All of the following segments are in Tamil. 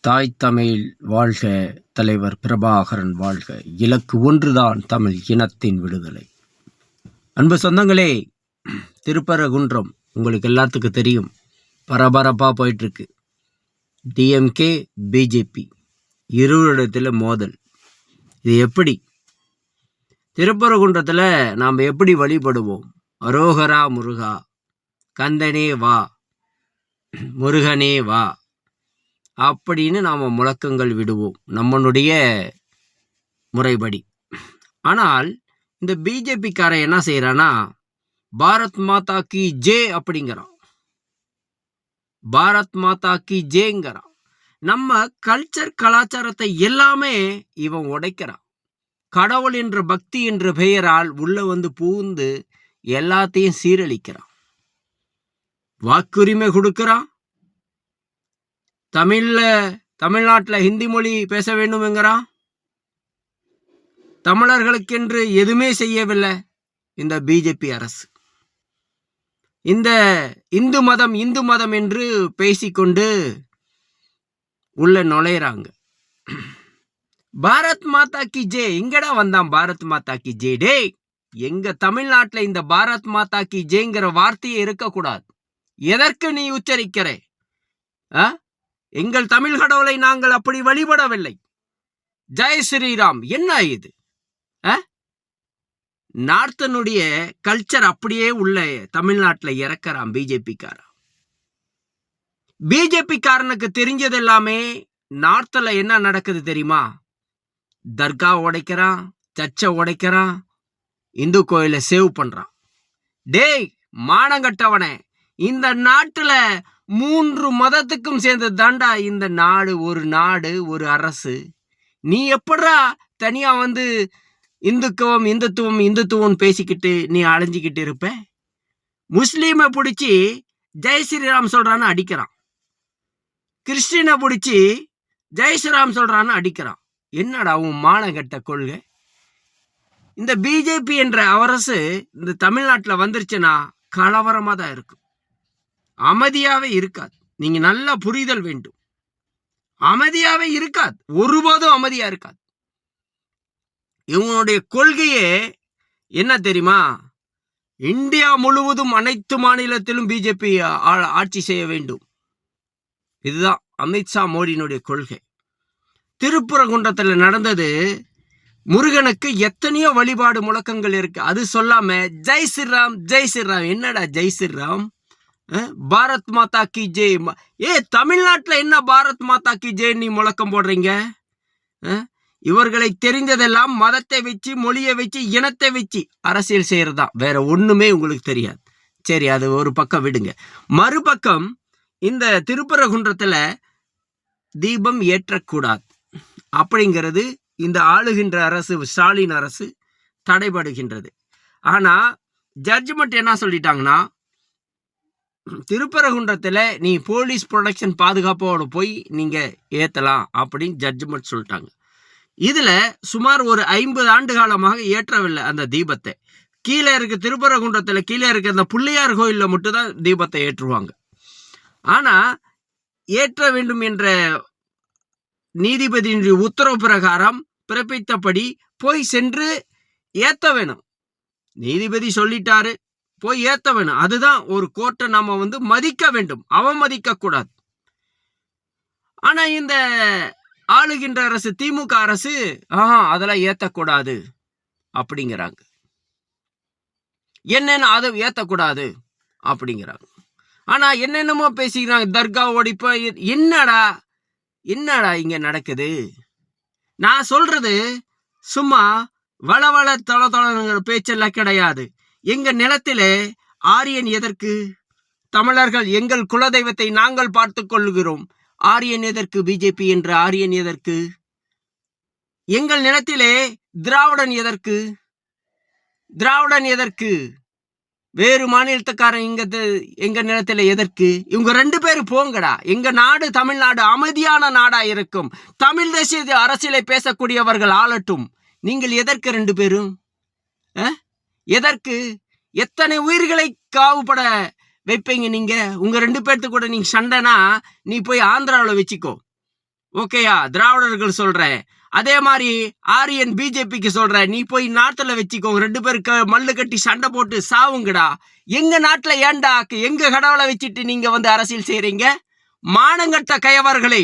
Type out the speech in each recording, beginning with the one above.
தாய் தமிழ் வாழ்க தலைவர் பிரபாகரன் வாழ்க. இலக்கு ஒன்றுதான் தமிழ் இனத்தின் விடுதலை. அன்பு சொந்தங்களே திருப்பரகுன்றம் உங்களுக்கு எல்லாத்துக்கும் தெரியும். பரபரப்பாக போயிட்டுருக்கு. டிஎம்கே பிஜேபி இருவரிடத்தில் மோதல். இது எப்படி? திருப்பரகுன்றத்தில் நாம் எப்படி வழிபடுவோம்? அரோகரா முருகா கந்தனே வா முருகனே வா. அப்படின்னு நாம் முழக்கங்கள் விடுவோம். நம்மளுடைய முறைப்படி. ஆனால் இந்த பிஜேபிக்காரன் என்ன செய்கிறான்னா பாரத் மாதா கி ஜே அப்படிங்கிறான். பாரத் மாதா கி ஜேங்கிறான். நம்ம கல்ச்சர் கலாச்சாரத்தை எல்லாமே இவன் உடைக்கிறான். கடவுள் என்ற பக்தி என்ற பெயரால் உள்ளே வந்து பூந்து எல்லாத்தையும் சீரழிக்கிறான். வாக்குரிமை கொடுக்குறான். தமிழில் தமிழ்நாட்டில் ஹிந்தி மொழி பேச வேண்டும்ங்கிறான் தமிழர்களுக்கென்று எதுவுமே செய்யவில்லை இந்த பிஜேபி அரசு. இந்த இந்து மதம் இந்து மதம் என்று பேசிக்கொண்டு உள்ள நுழையிறாங்க. பாரத் மாதா கி ஜே எங்கடா வந்தான் பாரத் மாதா கி ஜே? டே எங்க தமிழ்நாட்டில் இந்த பாரத் மாதா கி ஜேங்கிற வார்த்தையே இருக்கக்கூடாது. எதற்கு நீ உச்சரிக்கிற? எங்கள் தமிழ் கடவுளை நாங்கள் அப்படி வழிபடவில்லை. ஜெய் ஸ்ரீராம் என்ன இது? நார்த்தனுடைய கல்ச்சர் அப்படியே உள்ள தமிழ்நாட்டில் இறக்கிறான் பிஜேபிக்காரன். பிஜேபிக்காரனுக்கு தெரிஞ்சது எல்லாமே நார்த்தில் என்ன நடக்குது தெரியுமா? தர்கா உடைக்கிறான் சர்ச்சை உடைக்கிறான் இந்து கோயிலை சேவ் பண்றான். டேய் மானங்கட்டவனே இந்த நாட்டுல மூன்று மதத்துக்கும் சேர்ந்த தாண்டா இந்த நாடு. ஒரு நாடு ஒரு அரசு. நீ எப்படா தனியா வந்து இந்துத்துவம் இந்துத்துவம் இந்துத்துவம் பேசிக்கிட்டு நீ அலைஞ்சிக்கிட்டு இருப்ப? முஸ்லீமை பிடிச்சி ஜெய் ஸ்ரீராம் சொல்றான்னு அடிக்கிறான். கிறிஸ்டினை பிடிச்சி ஜெய் ஸ்ரீராம் சொல்றான்னு அடிக்கிறான். என்னடா உன் மானகட்ட கொள்கை? இந்த பிஜேபி என்ற அரசு இந்த தமிழ்நாட்டில் வந்துருச்சுன்னா கலவரமாக தான் இருக்கும் அமைதியாகவே இருக்காது. நீங்கள் நல்லா புரிதல் வேண்டும். அமைதியாகவே இருக்காது. ஒருபோதும் அமைதியாக இருக்காது. இவங்களுடைய கொள்கையே என்ன தெரியுமா? இந்தியா முழுவதும் அனைத்து மாநிலத்திலும் பிஜேபி ஆட்சி செய்ய வேண்டும். இதுதான் அமித்ஷா மோடியினுடைய கொள்கை. திருப்புறகுண்டத்தில் நடந்தது முருகனுக்கு எத்தனையோ வழிபாடு முழக்கங்கள் இருக்கு. அது சொல்லாம ஜெய் ஸ்ரீராம் ஜெய் ஸ்ரீராம். என்னடா ஜெய் ஸ்ரீராம்? பாரத் மாதா கி ஜெய். ஏ தமிழ்நாட்டில் என்ன பாரத் மாதா கி ஜெய் நீ முழக்கம் போடுறீங்க? இவர்களை தெரிந்ததெல்லாம் மதத்தை வச்சு மொழியை வச்சு இனத்தை வச்சு அரசியல் செய்யறதா? வேற ஒன்றுமே உங்களுக்கு தெரியாது. சரி அது ஒரு பக்கம் விடுங்க. மறுபக்கம் இந்த திருப்பரகுன்றத்தில் தீபம் ஏற்றக்கூடாது. அப்படிங்கிறது இந்த ஆளுகின்ற அரசு ஸ்டாலின் அரசு தடைபடுகின்றது. ஆனால் ஜட்ஜ்மெண்ட் என்ன சொல்லிட்டாங்கன்னா திருப்பரங்குன்றத்தில் நீ போலீஸ் ப்ரொடக்ஷன் பாதுகாப்போடு போய் நீங்கள் ஏற்றலாம் அப்படின்னு ஜட்ஜ்மெண்ட் சொல்லிட்டாங்க. இதில் சுமார் ஒரு ஐம்பது ஆண்டு காலமாக ஏற்றவில்லை அந்த தீபத்தை. கீழே இருக்க திருப்பரங்குன்றத்தில் கீழே இருக்க அந்த பிள்ளையார் கோயிலில் மட்டும்தான் தீபத்தை ஏற்றுவாங்க. ஆனால் ஏற்ற வேண்டும் என்ற நீதிபதியினுடைய உத்தரவு பிரகாரம் பிறப்பித்தபடி போய் சென்று ஏற்ற வேணும். நீதிபதி சொல்லிட்டாரு போய் ஏத்த வேணும் அதுதான் ஒரு கோர்ட்டை நம்ம வந்து மதிக்க வேண்டும். அவமதிக்க கூடாது. ஆனா இந்த ஆளுகின்ற அரசு திமுக அரசு ஆஹா அதெல்லாம் ஏத்தக்கூடாது அப்படிங்கிறாங்க. என்னென்ன அதை ஏத்தக்கூடாது அப்படிங்கிறாங்க. ஆனா என்னென்னமோ பேசிக்கிறாங்க. தர்கா ஓடிப்போ என்னடா என்னடா இங்க நடக்குது? நான் சொல்றது சும்மா வள வள தொலை தொலைங்கிற பேச்செல்லாம் கிடையாது. எங்கள் நிலத்திலே ஆரியன் எதற்கு? தமிழர்கள் எங்கள் குலதெய்வத்தை நாங்கள் பார்த்து கொள்கிறோம் ஆரியன் எதற்கு? பிஜேபி என்ற ஆரியன் எதற்கு? எங்கள் நிலத்திலே திராவிடன் எதற்கு? திராவிடன் எதற்கு? வேறு மாநிலத்துக்காரன் இங்க எங்க நிலத்துல எதற்கு? இவங்க ரெண்டு பேரும் போங்கடா. எங்க நாடு தமிழ்நாடு அமைதியான நாடா இருக்கும். தமிழ் தேசிய அரசியலை பேசக்கூடியவர்கள் ஆளட்டும். நீங்கள் எதற்கு ரெண்டு பேரும்? எதற்கு? எத்தனை உயிர்களை காவுபட வைப்பீங்க நீங்க? உங்க ரெண்டு பேர்த்து கூட நீங்க சண்டைனா நீ போய் ஆந்திராவில் வச்சுக்கோ. ஓகேயா திராவிடர்கள் சொல்றேன் அதே மாதிரி ஆரியன் பிஜேபிக்கு சொல்றேன் நீ போய் நாட்டில் வச்சுக்கோ. ரெண்டு பேருக்கு மல்லு கட்டி சண்டை போட்டு சாவுங்கடா. எங்க நாட்டில் ஏண்டா எங்க கடவுளை வச்சுட்டு நீங்க வந்து அரசியல் செய்றீங்க? மானங்கட்ட கயவர்களை.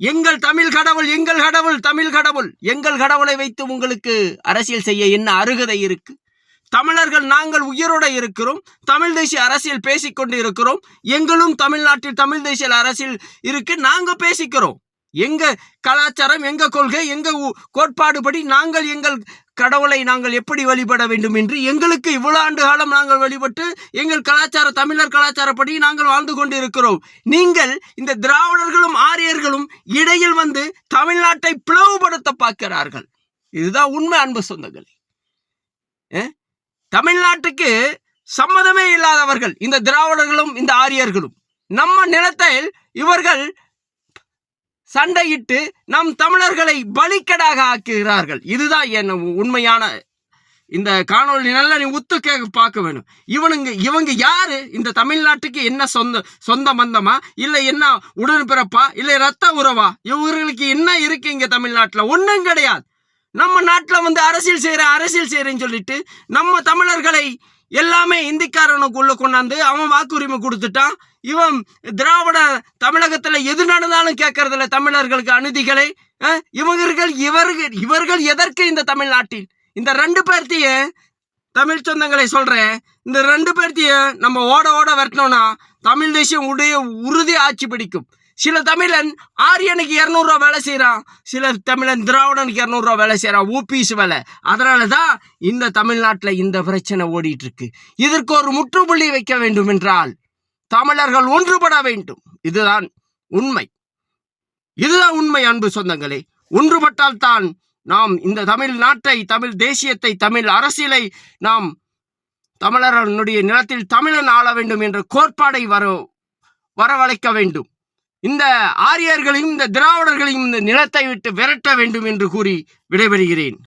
எங்கள் தமிழ் கடவுள் எங்கள் கடவுள் தமிழ் கடவுள். எங்கள் கடவுளை வைத்து உங்களுக்கு அரசியல் செய்ய என்ன அருகதை இருக்குது தமிழர்கள் நாங்கள் உயிரோட இருக்கிறோம். தமிழ் தேசிய அரசியல் பேசிக்கொண்டு இருக்கிறோம் எங்களும் தமிழ்நாட்டில் தமிழ் தேசிய அரசியல் இருக்கு. நாங்கள் பேசிக்கிறோம். எங்க கலாச்சாரம் எங்க கொள்கை எங்க உ- கோட்பாடுபடி நாங்கள் எங்கள் கடவுளை நாங்கள் எப்படி வழிபட வேண்டும் என்று எங்களுக்கு இவ்வளவு ஆண்டு காலம் நாங்கள் வழிபட்டு எங்கள் கலாச்சார தமிழர் கலாச்சாரப்படி நாங்கள் வாழ்ந்து கொண்டு இருக்கிறோம் நீங்கள் இந்த திராவிடர்களும் ஆரியர்களும் இடையில் வந்து தமிழ்நாட்டை பிளவுபடுத்த பார்க்கிறார்கள். இதுதான் உண்மை அன்பு சொந்தங்களே. தமிழ்நாட்டுக்கு சம்மதமே இல்லாதவர்கள் இந்த திராவிடர்களும் இந்த ஆரியர்களும் நம்ம நிலத்தில் இவர்கள் சண்டையிட்டு நம் தமிழர்களை பலிக்கடாக ஆக்குகிறார்கள். இதுதான் என் உண்மையான இந்த காணொலி நல்லா நீ உத்து கேட்க பார்க்க வேணும். இவனுங்க இவங்க யாரு? இந்த தமிழ்நாட்டுக்கு என்ன சொந்த சொந்த மந்தமா? இல்லை என்ன உடன்பிறப்பா? இல்லை ரத்த உறவா? இவர்களுக்கு என்ன இருக்கு இங்க தமிழ்நாட்டில்? ஒன்றும் கிடையாது. நம்ம நாட்டில் வந்து அரசியல் செய்கிறேன் அரசியல் செய்கிறேன்னு சொல்லிட்டு நம்ம தமிழர்களை எல்லாமே இந்திக்காரனுக்குள்ளே கொண்டாந்து அவன் வாக்குரிமை கொடுத்துட்டான். இவன் திராவிட தமிழகத்தில் எது நடந்தாலும் கேட்கறதில்ல தமிழர்களுக்கு அநீதிகளை. இவர்கள் இவர்கள் இவர்கள் எதற்கு இந்த தமிழ்நாட்டில்? இந்த ரெண்டு பேர்த்தையும் தமிழ் சொந்தங்களை சொல்கிறேன் இந்த ரெண்டு பேர்த்தையும் நம்ம ஓட ஓட வரட்டோம்னா தமிழ் தேசியம் உடைய உறுதி ஆட்சி பிடிக்கும். சில தமிழன் ஆரியனுக்கு இரநூறுவா வேலை செய்கிறான் சில தமிழன் திராவிடனுக்கு இரநூறுவா வேலை செய்கிறான் ஊபிஸ் வேலை. அதனால தான் இந்த தமிழ்நாட்டில் இந்த பிரச்சனை ஓடிட்டுருக்கு. இதற்கு ஒரு முற்றுப்புள்ளி வைக்க வேண்டும் என்றால் தமிழர்கள் ஒன்றுபட வேண்டும். இதுதான் உண்மை. இதுதான் உண்மை அன்பு சொந்தங்களே. ஒன்றுபட்டால் தான் நாம் இந்த தமிழ் நாட்டை தமிழ் தேசியத்தை தமிழ் அரசியலை நாம் தமிழர்களுடைய நிலத்தில் தமிழன் ஆள வேண்டும் என்ற கோட்பாடை வர வரவழைக்க வேண்டும். இந்த ஆரியர்களையும் இந்த திராவிடர்களையும் இந்த நிலத்தை விட்டு விரட்ட வேண்டும் என்று கூறி விடைபெறுகிறேன்.